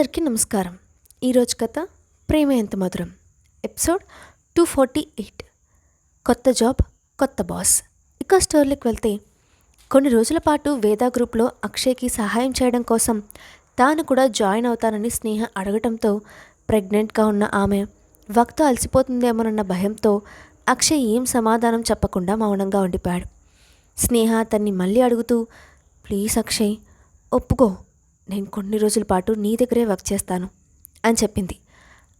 అందరికీ నమస్కారం. ఈరోజు కథ ప్రేమ ఎంత మధురం. Episode two forty eight. కొత్త జాబ్ కొత్త బాస్. ఇక స్టోర్లకు వెళ్తే కొన్ని రోజుల పాటు వేదా గ్రూప్లో అక్షయ్కి సహాయం చేయడం కోసం తాను కూడా జాయిన్ అవుతానని స్నేహ అడగటంతో ప్రెగ్నెంట్గా ఉన్న ఆమె వక్త అలసిపోతుందేమోనన్న భయంతో అక్షయ్ ఏం సమాధానం చెప్పకుండా మౌనంగా ఉండిపోయాడు. స్నేహ అతన్ని మళ్ళీ అడుగుతూ ప్లీజ్ అక్షయ్ ఒప్పుకో. నేను కొన్ని రోజుల పాటు నీ దగ్గరే వర్క్ చేస్తాను అని చెప్పింది.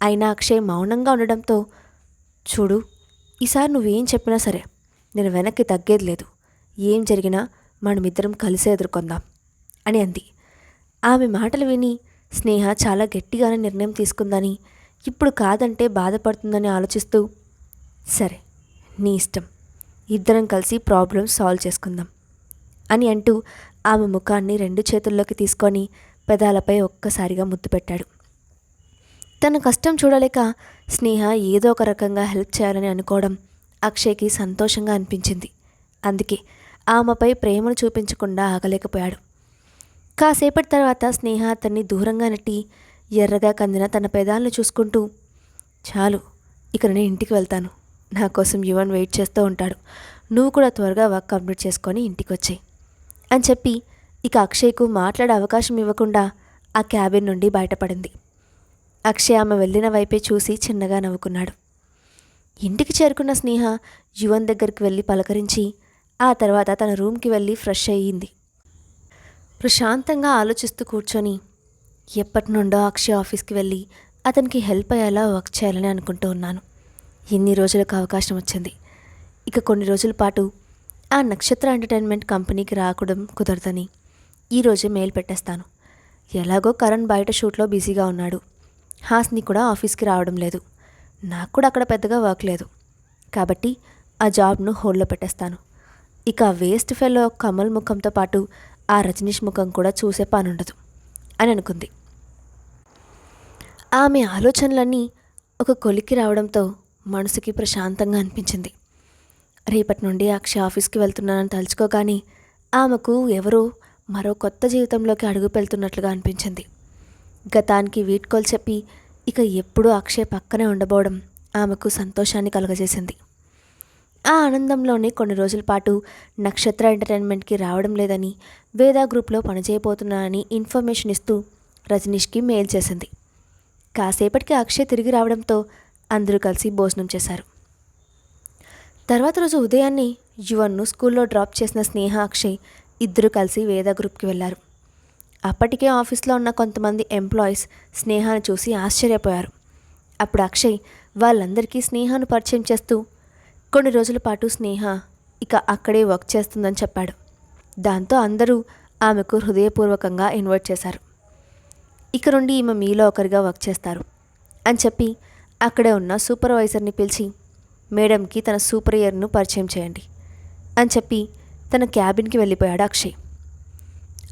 అయినా అక్షయ్ మౌనంగా ఉండడంతో చూడు ఈసారి నువ్వేం చెప్పినా సరే నేను వెనక్కి తగ్గేది లేదు. ఏం జరిగినా మనమిద్దరం కలిసే ఎదుర్కొందాం అని అంది. ఆమె మాటలు విని స్నేహ చాలా గట్టిగానే నిర్ణయం తీసుకుందని ఇప్పుడు కాదంటే బాధపడుతుందని ఆలోచిస్తూ సరే నీ ఇష్టం. ఇద్దరం కలిసి ప్రాబ్లం సాల్వ్ చేసుకుందాం. అని అంటూ ఆమె ముఖాన్ని రెండు చేతుల్లోకి తీసుకొని పెదాలపై ఒక్కసారిగా ముద్దు పెట్టాడు. తన కష్టం చూడలేక స్నేహ ఏదో ఒక రకంగా హెల్ప్ చేయాలని అనుకోవడం అక్షయ్కి సంతోషంగా అనిపించింది. అందుకే ఆమెపై ప్రేమను చూపించకుండా ఆగలేకపోయాడు. కాసేపటి తర్వాత స్నేహ అతన్ని దూరంగా నెట్టి ఎర్రగా కందిన తన పెదాలను చూసుకుంటూ చాలు ఇక నేను ఇంటికి వెళ్తాను. నా కోసం యువన్ వెయిట్ చేస్తూ ఉంటాడు. నువ్వు కూడా త్వరగా వర్క్ కంప్లీట్ చేసుకొని ఇంటికి వచ్చేయి అని చెప్పి ఇక అక్షయ్కు మాట్లాడే అవకాశం ఇవ్వకుండా ఆ క్యాబిన్ నుండి బయటపడింది. అక్షయ్ ఆమె వెళ్ళిన వైపే చూసి చిన్నగా నవ్వుకున్నాడు. ఇంటికి చేరుకున్న స్నేహ యువన్ దగ్గరికి వెళ్ళి పలకరించి ఆ తర్వాత తన రూమ్కి వెళ్ళి ఫ్రెష్ అయ్యింది. ప్రశాంతంగా ఆలోచిస్తూ కూర్చొని ఎప్పటి నుండో అక్షయ్ ఆఫీస్కి వెళ్ళి అతనికి హెల్ప్ అయ్యేలా వర్క్ చేయాలని అనుకుంటూ ఉన్నాను. ఎన్ని రోజులకు అవకాశం వచ్చింది. ఇక కొన్ని రోజుల పాటు ఆ నక్షత్ర ఎంటర్టైన్మెంట్ కంపెనీకి రాకడం కుదరదని. ఈరోజే మెయిల్ పెట్టేస్తాను. ఎలాగో కరణ్ బయట షూట్లో బిజీగా ఉన్నాడు. హాస్ని కూడా ఆఫీస్కి రావడం లేదు. నాకు కూడా అక్కడ పెద్దగా వర్క్ లేదు. కాబట్టి ఆ జాబ్ను హోల్డ్లో పెట్టేస్తాను. ఇక ఆ వేస్ట్ ఫెలో కమల్ ముఖంతో పాటు ఆ రజనీష్ ముఖం కూడా చూసే పనుండదు అని అనుకుంది. ఆమె ఆలోచనలన్నీ ఒక కొలిక్కి రావడంతో మనసుకి ప్రశాంతంగా అనిపించింది. రేపటి నుండి అక్షయ్ ఆఫీస్కి వెళ్తున్నానని తలుచుకోగానే ఆమెకు ఎవరో మరో కొత్త జీవితంలోకి అడుగు పెళ్తున్నట్లుగా అనిపించింది. గతానికి వీడ్కోలు చెప్పి ఇక ఎప్పుడూ అక్షయ్ పక్కనే ఉండబోవడం ఆమెకు సంతోషాన్ని కలుగజేసింది. ఆ ఆనందంలోనే కొన్ని రోజుల పాటు నక్షత్ర ఎంటర్టైన్మెంట్కి రావడం లేదని వేదా గ్రూప్లో పనిచేయబోతున్నానని ఇన్ఫర్మేషన్ ఇస్తూ రజనీష్కి మెయిల్ చేసింది. కాసేపటికి అక్షయ్ తిరిగి రావడంతో అందరూ కలిసి భోజనం చేశారు. తర్వాత రోజు ఉదయాన్నే యువన్ను స్కూల్లో డ్రాప్ చేసిన స్నేహ అక్షయ్ ఇద్దరు కలిసి వేద గ్రూప్కి వెళ్ళారు. అప్పటికే ఆఫీస్లో ఉన్న కొంతమంది ఎంప్లాయీస్ స్నేహాను చూసి ఆశ్చర్యపోయారు. అప్పుడు అక్షయ్ వాళ్ళందరికీ స్నేహాను పరిచయం చేస్తూ కొన్ని రోజుల పాటు స్నేహ ఇక అక్కడే వర్క్ చేస్తుందని చెప్పాడు. దాంతో అందరూ ఆమెకు హృదయపూర్వకంగా ఇన్వైట్ చేశారు. ఇక నుండి ఈమె మీలో ఒకరిగా వర్క్ చేస్తారు అని చెప్పి అక్కడే ఉన్న సూపర్వైజర్ని పిలిచి మేడంకి తన సూపరియర్ను పరిచయం చేయండి అని చెప్పి తన క్యాబిన్కి వెళ్ళిపోయాడు అక్షయ్.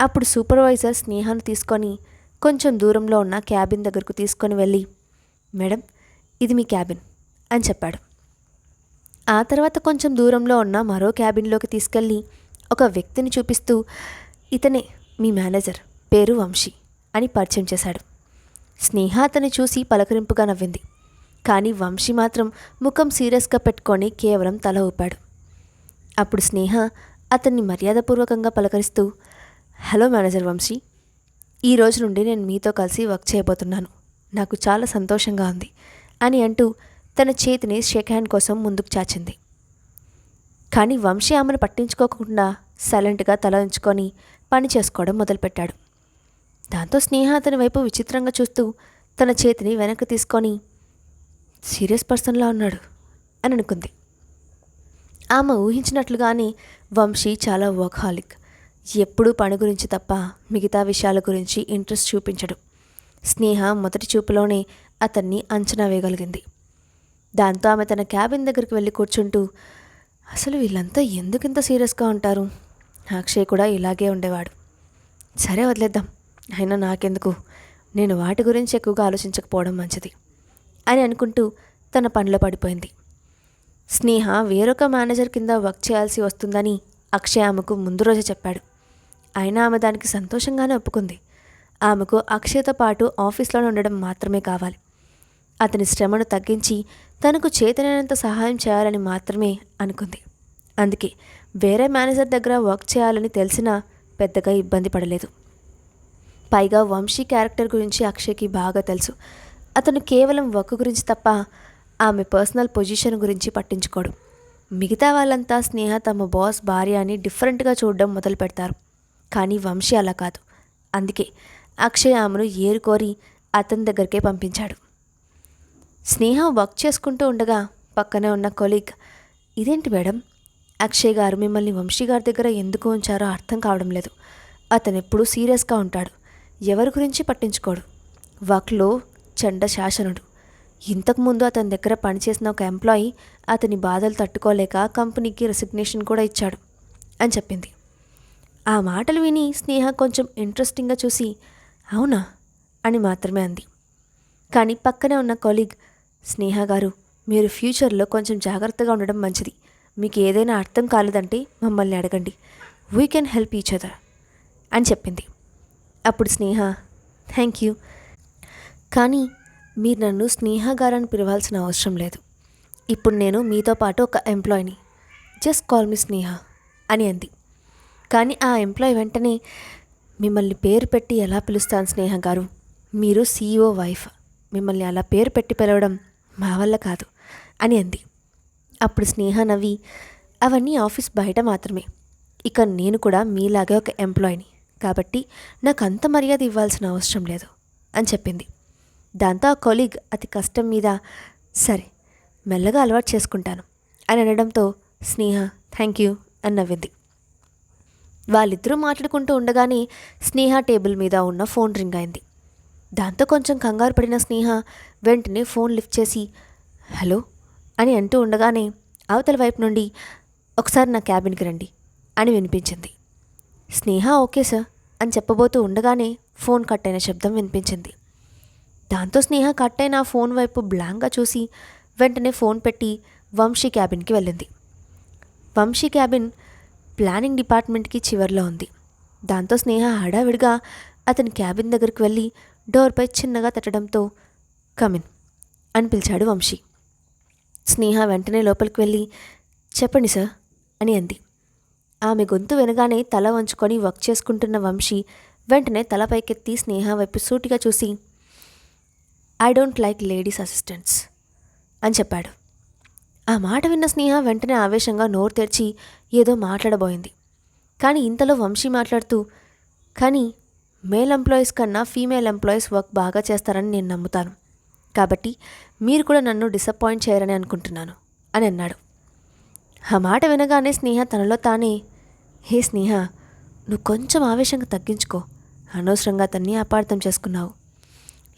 అప్పుడు సూపర్వైజర్ స్నేహాను తీసుకొని కొంచెం దూరంలో ఉన్న క్యాబిన్ దగ్గరకు తీసుకొని వెళ్ళి మేడం ఇది మీ క్యాబిన్ అని చెప్పాడు. ఆ తర్వాత కొంచెం దూరంలో ఉన్న మరో క్యాబిన్లోకి తీసుకెళ్ళి ఒక వ్యక్తిని చూపిస్తూ ఇతనే మీ మేనేజర్ పేరు వంశీ అని పరిచయం చేశాడు. స్నేహ అతన్ని చూసి పలకరింపుగా నవ్వింది. కానీ వంశీ మాత్రం ముఖం సీరియస్గా పెట్టుకొని కేవలం తల ఊపాడు. అప్పుడు స్నేహ అతన్ని మర్యాదపూర్వకంగా పలకరిస్తూ హలో మేనేజర్ వంశీ ఈ రోజు నుండి నేను మీతో కలిసి వర్క్ చేయబోతున్నాను. నాకు చాలా సంతోషంగా ఉంది అని అంటూ తన చేతిని షేక్ హ్యాండ్ కోసం ముందుకు చాచింది. కానీ వంశీ ఆమెను పట్టించుకోకుండా సైలెంట్గా తల ఉంచుకొని పని చేసుకోవడం మొదలుపెట్టాడు. దాంతో స్నేహ అతని వైపు విచిత్రంగా చూస్తూ తన చేతిని వెనక్కి తీసుకొని సీరియస్ పర్సన్లా ఉన్నాడు అని అనుకుంది. ఆమె ఊహించినట్లుగానే వంశీ చాలా వర్క్హాలిక్ ఎప్పుడూ పని గురించి తప్ప మిగతా విషయాల గురించి ఇంట్రెస్ట్ చూపించడు. స్నేహ మొదటి చూపులోనే అతన్ని అంచనా వేయగలిగింది. దాంతో ఆమె తన క్యాబిన్ దగ్గరికి వెళ్ళి కూర్చుంటూ అసలు వీళ్ళంతా ఎందుకు ఇంత సీరియస్గా ఉంటారు? అక్షయ్ కూడా ఇలాగే ఉండేవాడు. సరే వదిలేద్దాం. అయినా నాకెందుకు? నేను వాటి గురించి ఎక్కువగా ఆలోచించకపోవడం మంచిది. అని అనుకుంటూ తన పనిలో పడిపోయింది. స్నేహ వేరొక మేనేజర్ కింద వర్క్ చేయాల్సి వస్తుందని అక్షయ్ ఆమెకు ముందు రోజే చెప్పాడు. అయినా ఆమె దానికి సంతోషంగానే ఒప్పుకుంది. ఆమెకు అక్షయ్తో పాటు ఆఫీస్లోనే ఉండడం మాత్రమే కావాలి. అతని శ్రమను తగ్గించి తనకు చేతనైనంత సహాయం చేయాలని మాత్రమే అనుకుంది. అందుకే వేరే మేనేజర్ దగ్గర వర్క్ చేయాలని తెలిసినా పెద్దగా ఇబ్బంది పడలేదు. పైగా వంశీ క్యారెక్టర్ గురించి అక్షయ్కి బాగా తెలుసు. అతను కేవలం వర్క్ గురించి తప్ప ఆమె పర్సనల్ పొజిషన్ గురించి పట్టించుకోడు. మిగతా వాళ్ళంతా స్నేహ తమ బాస్ భార్య అని డిఫరెంట్గా చూడడం మొదలు పెడతారు. కానీ వంశీ అలా కాదు. అందుకే అక్షయ్ ఆమెను ఏరుకోరి అతని దగ్గరికే పంపించాడు. స్నేహ వర్క్ చేసుకుంటూ ఉండగా పక్కనే ఉన్న కొలీగ్ ఇదేంటి మేడం? అక్షయ్ గారు మిమ్మల్ని వంశీ గారి దగ్గర ఎందుకు ఉంచారో అర్థం కావడం లేదు. అతను ఎప్పుడూ సీరియస్గా ఉంటాడు. ఎవరి గురించి పట్టించుకోడు? వర్క్లో చండ శాసనుడు. ఇంతకుముందు అతని దగ్గర పనిచేసిన ఒక ఎంప్లాయీ అతని బాధలు తట్టుకోలేక కంపెనీకి రెసిగ్నేషన్ కూడా ఇచ్చాడు అని చెప్పింది. ఆ మాటలు విని స్నేహ కొంచెం ఇంట్రెస్టింగ్గా చూసి అవునా? అని మాత్రమే అంది. కానీ పక్కనే ఉన్న కొలీగ్ స్నేహ గారు మీరు ఫ్యూచర్లో కొంచెం జాగ్రత్తగా ఉండడం మంచిది. మీకు ఏదైనా అర్థం కాలేదంటే మమ్మల్ని అడగండి. We can help each other అని చెప్పింది. అప్పుడు స్నేహ థ్యాంక్ యూ కానీ మీరు నన్ను స్నేహ గారని పిలవాల్సిన అవసరం లేదు. ఇప్పుడు నేను మీతో పాటు ఒక ఎంప్లాయీని. జస్ట్ కాల్ మీ స్నేహ అని అంది. కానీ ఆ ఎంప్లాయీ వెంటనే మిమ్మల్ని పేరు పెట్టి ఎలా పిలుస్తాను స్నేహ గారు? మీరు సీఈఓ వైఫ్. మిమ్మల్ని అలా పేరు పెట్టి పిలవడం మా వల్ల కాదు అని అంది. అప్పుడు స్నేహ నవ్వి అవన్నీ ఆఫీస్ బయట మాత్రమే. ఇక నేను కూడా మీలాగే ఒక ఎంప్లాయీని. కాబట్టి నాకు అంత మర్యాద ఇవ్వాల్సిన అవసరం లేదు అని చెప్పింది. దాంతో ఆ కొలీగ్ అతి కష్టం మీద సరే మెల్లగా అలవాటు చేసుకుంటాను అని అనడంతో స్నేహ థ్యాంక్ యూ అని నవ్వింది. వాళ్ళిద్దరూ మాట్లాడుకుంటూ ఉండగానే స్నేహ టేబుల్ మీద ఉన్న ఫోన్ రింగ్ అయింది. దాంతో కొంచెం కంగారు పడిన స్నేహ వెంటనే ఫోన్ లిఫ్ట్ చేసి హలో అని అంటూ ఉండగానే అవతల వైపు నుండి ఒకసారి నా క్యాబిన్కి రండి అని వినిపించింది. స్నేహ ఓకే సార్ అని చెప్పబోతూ ఉండగానే ఫోన్ కట్ అయిన శబ్దం వినిపించింది. దాంతో స్నేహ కట్ అయిన ఆ ఫోన్ వైపు బ్లాంక్గా చూసి వెంటనే ఫోన్ పెట్టి వంశీ క్యాబిన్కి వెళ్ళింది. వంశీ క్యాబిన్ ప్లానింగ్ డిపార్ట్మెంట్కి చివర్లో ఉంది. దాంతో స్నేహ హడావిడిగా అతని క్యాబిన్ దగ్గరికి వెళ్ళి డోర్పై చిన్నగా తట్టడంతో కమిన్ అని పిలిచాడు వంశీ. స్నేహ వెంటనే లోపలికి వెళ్ళి చెప్పండి సార్ అని అంది. ఆమె గొంతు వినగానే తల వంచుకొని వర్క్ చేసుకుంటున్న వంశీ వెంటనే తలపైకెత్తి స్నేహ వైపు సూటిగా చూసి I don't like ladies assistants అని చెప్పాడు. ఆ మాట విన్న స్నేహ వెంటనే ఆవేశంగా నోరు తెరిచి ఏదో మాట్లాడబోయింది. కానీ ఇంతలో వంశీ మాట్లాడుతూ కానీ మేల్ ఎంప్లాయీస్ కన్నా ఫీమేల్ ఎంప్లాయీస్ వర్క్ బాగా చేస్తారని నేను నమ్ముతాను. కాబట్టి మీరు కూడా నన్ను డిసప్పాయింట్ చేయరని అనుకుంటున్నాను అని అన్నాడు. ఆ మాట వినగానే స్నేహ తనలో తానే హే స్నేహ నువ్వు కొంచెం ఆవేశంగా తగ్గించుకో. అనవసరంగా అతన్ని అపార్థం చేసుకున్నావు.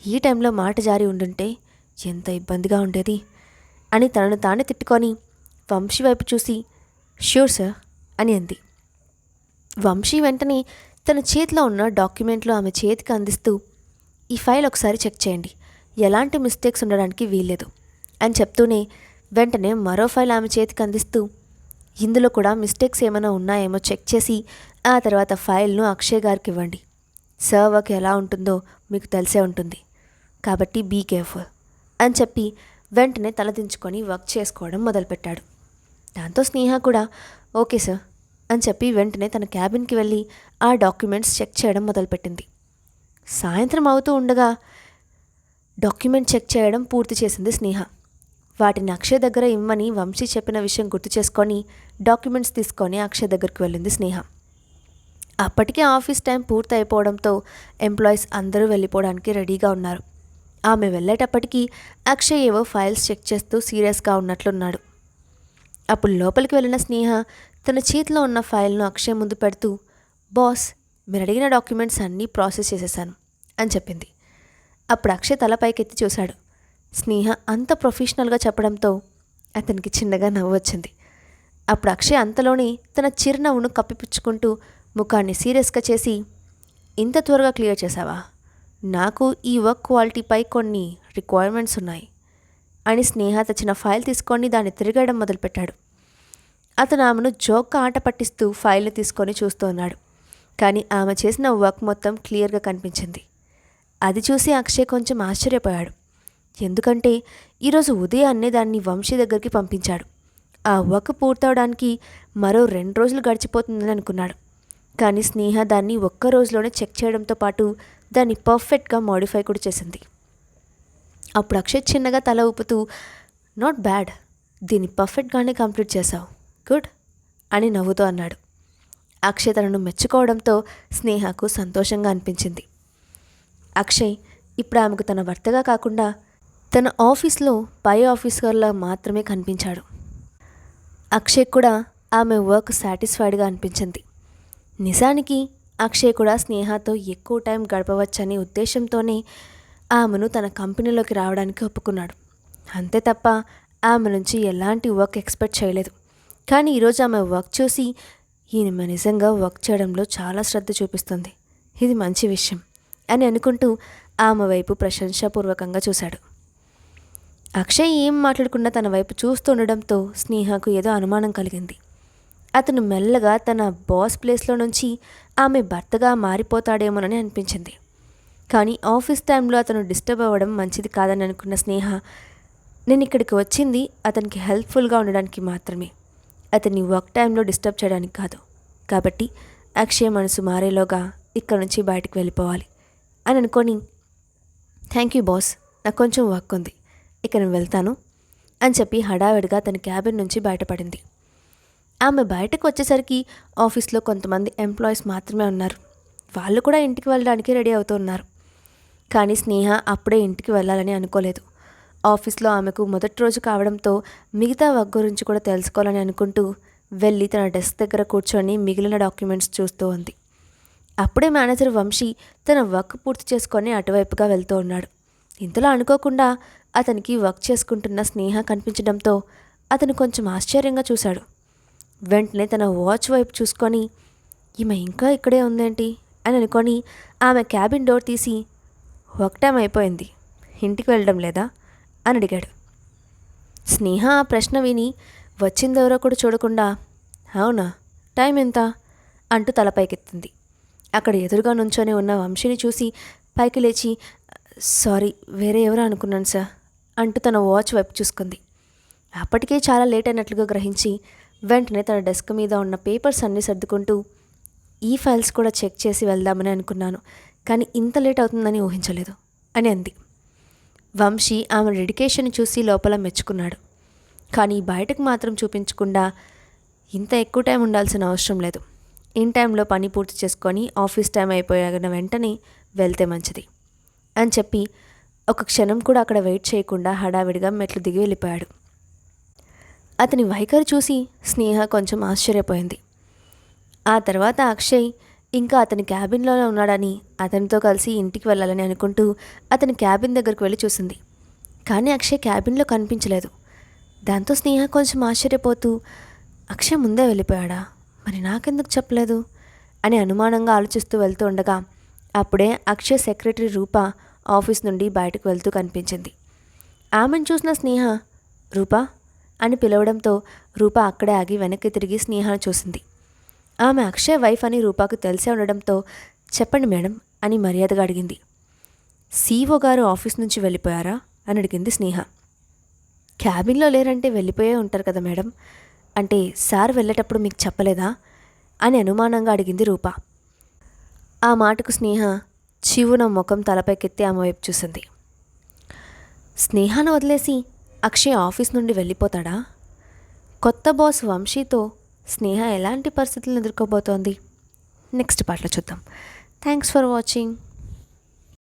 ఈ టైంలో మాట జారి ఉండుంటే ఎంత ఇబ్బందిగా ఉండేది అని తనను తానే తిట్టుకొని వంశీ వైపు చూసి ష్యూర్ సార్ అని అంది. వంశీ వెంటనే తన చేతిలో ఉన్న డాక్యుమెంట్లు ఆమె చేతికి అందిస్తూ ఈ ఫైల్ ఒకసారి చెక్ చేయండి. ఎలాంటి మిస్టేక్స్ ఉండడానికి వీల్లేదు అని చెప్తూనే వెంటనే మరో ఫైల్ ఆమె చేతికి అందిస్తూ ఇందులో కూడా మిస్టేక్స్ ఏమైనా ఉన్నాయేమో చెక్ చేసి ఆ తర్వాత ఫైల్ను అక్షయ్ గారికి ఇవ్వండి. సర్ వర్క్ ఎలా ఉంటుందో మీకు తెలిసే ఉంటుంది. కాబట్టి బీ కేర్ఫుల్ అని చెప్పి వెంటనే తలదించుకొని వర్క్ చేసుకోవడం మొదలుపెట్టాడు. దాంతో స్నేహ కూడా ఓకే సార్ అని చెప్పి వెంటనే తన క్యాబిన్కి వెళ్ళి ఆ డాక్యుమెంట్స్ చెక్ చేయడం మొదలుపెట్టింది. సాయంత్రం అవుతూ ఉండగా డాక్యుమెంట్ చెక్ చేయడం పూర్తి చేసింది స్నేహ. వాటిని అక్షయ్ దగ్గర ఇమ్మని వంశీ చెప్పిన విషయం గుర్తు చేసుకొని డాక్యుమెంట్స్ తీసుకొని అక్షయ్ దగ్గరికి వెళ్ళింది స్నేహ. అప్పటికే ఆఫీస్ టైం పూర్తి అయిపోవడంతో ఎంప్లాయీస్ అందరూ వెళ్ళిపోవడానికి రెడీగా ఉన్నారు. ఆమె వెళ్ళేటప్పటికీ అక్షయ్ ఏవో ఫైల్స్ చెక్ చేస్తూ సీరియస్గా ఉన్నట్లున్నాడు. అప్పుడు లోపలికి వెళ్ళిన స్నేహ తన చేతిలో ఉన్న ఫైల్ను అక్షయ్ ముందు పెడుతూ బాస్ మీరు అడిగిన డాక్యుమెంట్స్ అన్నీ ప్రాసెస్ చేసేసాను అని చెప్పింది. అప్పుడు అక్షయ్ తల పైకెత్తి చూశాడు. స్నేహ అంత ప్రొఫెషనల్గా చెప్పడంతో అతనికి చిన్నగా నవ్వు వచ్చింది. అప్పుడు అక్షయ్ అంతలోనే తన చిరునవ్వును కప్పిపుచ్చుకుంటూ ముఖాన్ని సీరియస్గా చేసి ఇంత త్వరగా క్లియర్ చేశావా? నాకు ఈ వర్క్ క్వాలిటీపై కొన్ని రిక్వైర్మెంట్స్ ఉన్నాయి. అని స్నేహ తెచ్చిన ఫైల్ తీసుకొని దాన్ని తిరగడం మొదలుపెట్టాడు. అతను ఆమెను జోక్గా ఆట పట్టిస్తూ ఫైల్ని తీసుకొని చూస్తూ ఉన్నాడు. కానీ ఆమె చేసిన వర్క్ మొత్తం క్లియర్గా కనిపించింది. అది చూసి అక్షయ్ కొంచెం ఆశ్చర్యపోయాడు. ఎందుకంటే ఈరోజు ఉదయాన్నే దాన్ని వంశీ దగ్గరికి పంపించాడు. ఆ వర్క్ పూర్తవడానికి మరో రెండు రోజులు గడిచిపోతుందని అనుకున్నాడు. కానీ స్నేహ దాన్ని ఒక్క రోజులోనే చెక్ చేయడంతో పాటు దాన్ని పర్ఫెక్ట్గా మాడిఫై కూడా చేసింది. అప్పుడు అక్షయ్ చిన్నగా తల ఊపుతూ నాట్ బ్యాడ్ దీన్ని పర్ఫెక్ట్గానే కంప్లీట్ చేశావు గుడ్ అని నవ్వుతూ అన్నాడు. అక్షయ్ తనను మెచ్చుకోవడంతో స్నేహకు సంతోషంగా అనిపించింది. అక్షయ్ ఇప్పుడు ఆమెకు తన భర్తగా కాకుండా తన ఆఫీస్లో పై ఆఫీసర్లా మాత్రమే కనిపించాడు. అక్షయ్ కూడా ఆమె వర్క్ సాటిస్ఫైడ్గా అనిపించింది. నిజానికి అక్షయ్ కూడా స్నేహతో ఎక్కువ టైం గడపవచ్చనే ఉద్దేశంతోనే ఆమెను తన కంపెనీలోకి రావడానికి ఒప్పుకున్నాడు. అంతే తప్ప ఆమె నుంచి ఎలాంటి వర్క్ ఎక్స్పెక్ట్ చేయలేదు. కానీ ఈరోజు ఆమె వర్క్ చూసి ఈయన నిజంగా వర్క్ చేయడంలో చాలా శ్రద్ధ చూపిస్తుంది. ఇది మంచి విషయం అని అనుకుంటూ ఆమె వైపు ప్రశంసాపూర్వకంగా చూశాడు. అక్షయ్ ఏం మాట్లాడకుండా తన వైపు చూస్తుండడంతో స్నేహకు ఏదో అనుమానం కలిగింది. అతను మెల్లగా తన బాస్ ప్లేస్లో నుంచి ఆమె భర్తగా మారిపోతాడేమోనని అనిపించింది. కానీ ఆఫీస్ టైంలో అతను డిస్టర్బ్ అవ్వడం మంచిది కాదని అనుకున్న స్నేహ నేను ఇక్కడికి వచ్చింది అతనికి హెల్ప్ఫుల్గా ఉండడానికి మాత్రమే. అతన్ని వర్క్ టైంలో డిస్టర్బ్ చేయడానికి కాదు. కాబట్టి అక్షయ్ మనసు మారేలోగా ఇక్కడ నుంచి బయటకు వెళ్ళిపోవాలి అని అనుకొని థ్యాంక్ యూ బాస్ నాకు కొంచెం వర్క్ ఉంది. ఇక నేను వెళ్తాను అని చెప్పి హడావిడిగా తన క్యాబిన్ నుంచి బయటపడింది. ఆమె బయటకు వచ్చేసరికి ఆఫీస్లో కొంతమంది ఎంప్లాయీస్ మాత్రమే ఉన్నారు. వాళ్ళు కూడా ఇంటికి వెళ్ళడానికి రెడీ అవుతున్నారు కానీ స్నేహ అప్పుడే ఇంటికి వెళ్ళాలని అనుకోలేదు. ఆఫీస్లో ఆమెకు మొదటి రోజు కావడంతో మిగతా వర్క్ గురించి కూడా తెలుసుకోవాలని అనుకుంటూ వెళ్ళి తన డెస్క్ దగ్గర కూర్చొని మిగిలిన డాక్యుమెంట్స్ చూస్తూ ఉంది. అప్పుడే మేనేజర్ వంశీ తన వర్క్ పూర్తి చేసుకొని అటువైపుగా వెళ్తూ ఉన్నాడు. ఇంతలో అనుకోకుండా అతనికి వర్క్ చేసుకుంటున్న స్నేహ కనిపించడంతో అతను కొంచెం ఆశ్చర్యంగా చూశాడు. వెంటనే తన వాచ్ వైపు చూసుకొని ఈమె ఇంకా ఇక్కడే ఉందేంటి? అని అనుకొని ఆమె క్యాబిన్ డోర్ తీసి వర్క్ టైం అయిపోయింది? ఇంటికి వెళ్ళడం లేదా? అని అడిగాడు. స్నేహ ఆ ప్రశ్న విని వచ్చిందెవరో కూడా చూడకుండా అవునా? టైం ఎంత? అంటూ తలపైకెత్తింది అక్కడ ఎదురుగా నుంచొని ఉన్న వంశీని చూసి పైకి లేచి సారీ వేరే ఎవరో అనుకున్నాను సార్ అంటూ తన వాచ్ వైపు చూసుకుంది. అప్పటికే చాలా లేట్ అయినట్లుగా గ్రహించి వెంటనే తన డెస్క్ మీద ఉన్న పేపర్స్ అన్నీ సర్దుకుంటూ ఈ ఫైల్స్ కూడా చెక్ చేసి వెళ్దామని అనుకున్నాను కానీ ఇంత లేట్ అవుతుందని ఊహించలేదు అని అంది. వంశీ ఆమె డెడికేషన్ చూసి లోపల మెచ్చుకున్నాడు. కానీ బయటకు మాత్రం చూపించకుండా ఇంత ఎక్కువ టైం ఉండాల్సిన అవసరం లేదు. ఇన్ టైంలో పని పూర్తి చేసుకొని ఆఫీస్ టైం అయిపోయాక వెంటనే వెళ్తే మంచిది అని చెప్పి ఒక క్షణం కూడా అక్కడ వెయిట్ చేయకుండా హడావిడిగా మెట్లు దిగి వెళ్ళిపోయాడు. అతని వైఖరి చూసి స్నేహ కొంచెం ఆశ్చర్యపోయింది. ఆ తర్వాత అక్షయ్ ఇంకా అతని క్యాబిన్లోనే ఉన్నాడని అతనితో కలిసి ఇంటికి వెళ్ళాలని అనుకుంటూ అతని క్యాబిన్ దగ్గరికి వెళ్ళి చూసింది. కానీ అక్షయ్ క్యాబిన్లో కనిపించలేదు. దాంతో స్నేహ కొంచెం ఆశ్చర్యపోతూ అక్షయ్ ముందే వెళ్ళిపోయాడా? మరి నాకెందుకు చెప్పలేదు? అని అనుమానంగా ఆలోచిస్తూ వెళ్తూ ఉండగా అప్పుడే అక్షయ్ సెక్రటరీ రూప ఆఫీస్ నుండి బయటకు వెళ్తూ కనిపించింది. ఆమెను చూసిన స్నేహ రూపా అని పిలవడంతో రూప అక్కడే ఆగి వెనక్కి తిరిగి స్నేహాన్ని చూసింది. ఆమె అక్షయ్ వైఫ్ అని రూపాకు తెలిసే ఉండడంతో చెప్పండి మేడం అని మర్యాదగా అడిగింది. సీఓ గారు ఆఫీస్ నుంచి వెళ్ళిపోయారా? అని అడిగింది స్నేహ. క్యాబిన్లో లేరంటే వెళ్ళిపోయే ఉంటారు కదా మేడం. అంటే సార్ వెళ్ళేటప్పుడు మీకు చెప్పలేదా? అని అనుమానంగా అడిగింది రూప. ఆ మాటకు స్నేహ చీవున ముఖం తలపైకెత్తి ఆమె వైపు చూసింది. స్నేహాను వదిలేసి అక్షయ్ ఆఫీస్ నుండి వెళ్ళిపోతాడా? కొత్త బాస్ వంశీతో స్నేహ ఎలాంటి పరిస్థితులను ఎదుర్కోబోతోంది? నెక్స్ట్ పాటలో చూద్దాం. Thanks for watching.